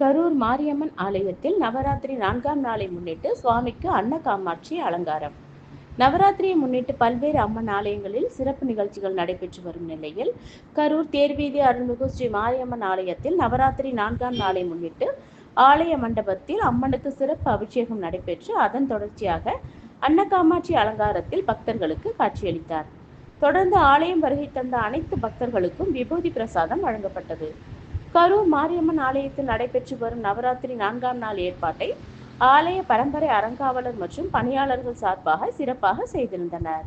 கரூர் மாரியம்மன் ஆலயத்தில் நவராத்திரி நான்காம் நாளை முன்னிட்டு சுவாமிக்கு அன்ன காமாட்சி அலங்காரம். நவராத்திரியை முன்னிட்டு பல்வேறு அம்மன் ஆலயங்களில் சிறப்பு நிகழ்ச்சிகள் நடைபெற்று வரும் நிலையில் கரூர் தேர்வீதி அருள்மிகு ஸ்ரீ மாரியம்மன் ஆலயத்தில் நவராத்திரி நான்காம் நாளை முன்னிட்டு ஆலய மண்டபத்தில் அம்மனுக்கு சிறப்பு அபிஷேகம் நடைபெற்று அதன் தொடர்ச்சியாக அன்னகாமாட்சி அலங்காரத்தில் பக்தர்களுக்கு காட்சியளித்தார். தொடர்ந்து ஆலயம் வருகை தந்த அனைத்து பக்தர்களுக்கும் விபூதி பிரசாதம் வழங்கப்பட்டது. கரூர் மாரியம்மன் ஆலயத்தில் நடைபெற்று வரும் நவராத்திரி நான்காம் நாள் ஏற்பாட்டை ஆலய பரம்பரை அறங்காவலர் மற்றும் பணியாளர்கள் சார்பாக சிறப்பாக செய்திருந்தனர்.